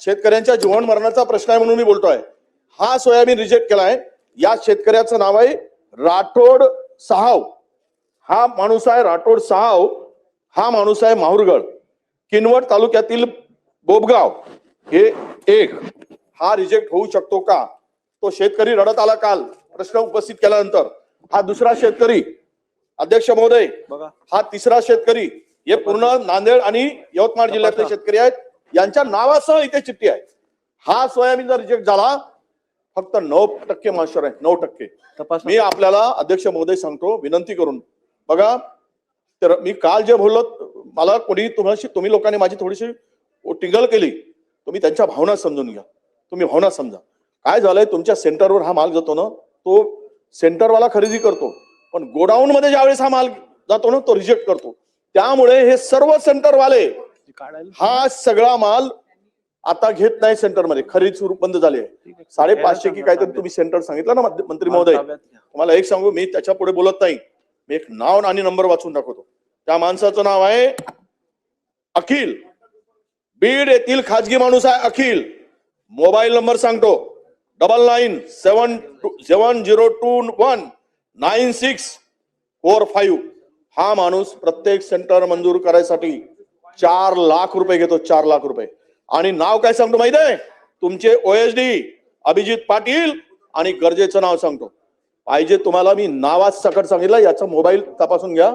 शेतकऱ्यांच्या जीवन मरणाचा प्रश्न आहे म्हणून मी बोलतोय. हा सोयाबीन रिजेक्ट केलाय. या शेतकऱ्याचं नाव आहे राठोड सहाव. हा माणूस आहे राठोड सहाव. हा माणूस आहे माहुरगड. किनवट तालुक्यातील बोबगाव. हे एक. हा रिजेक्ट होऊ शकतो का? तो शेतकरी रडत आला काल. प्रश्न उपस्थित केल्यानंतर. हा दुसरा शेतकरी अध्यक्ष महोदय. बघा. हा तिसरा शेतकरी. हे पूर्ण नांदेड आणि यवतमाळ जिल्ह्यातले शेतकरी आहेत. यांच्या नावासह इथे चिठ्ठी आहे. हा सोयाबीनचा रिजेक्ट झाला फक्त नऊ टक्के मास्टर आहे नऊ टक्के. मी आपल्याला अध्यक्ष महोदय सांगतो विनंती करून. बघा तर मी काल जे बोललो मला कोणी तुम्हाला तुम्ही लोकांनी माझी थोडीशी टिंगल केली. तुम्ही त्यांच्या भावना समजून घ्या. तुम्ही भावना समजा. काय झालंय तुमच्या सेंटरवर हा माल जातो ना तो सेंटरवाला खरेदी करतो. पण गोडाऊन मध्ये ज्यावेळेस हा माल जातो ना तो रिजेक्ट करतो. त्यामुळे हे सर्व सेंटरवाले हा सगळा माल आता घेत नाही सेंटरमध्ये. खरेदी सुरू बंद झाली साडेपाचशे की काहीतरी तुम्ही सेंटर सांगितलं ना मंत्री महोदय. तुम्हाला एक सांगू मी त्याच्या पुढे बोलत नाही. मी एक नाव आणि नंबर वाचून दाखवतो. त्या माणसाचं नाव आहे अखिल. बीड येथील खाजगी माणूस आहे अखिल. मोबाईल नंबर सांगतो. Double nine seven seven zero two one nine six four five. हा माणूस प्रत्येक सेंटर मंजूर करायसाठी चार लाख रुपये घेतो चार लाख रुपये. आणि नाव काय सांगतो माहीत आहे? तुमचे ओएसडी अभिजित पाटील आणि गरजेचं नाव सांगतो. पाहिजे तुम्हाला मी नावात सकट सांगितलं याचा मोबाईल तपासून घ्या.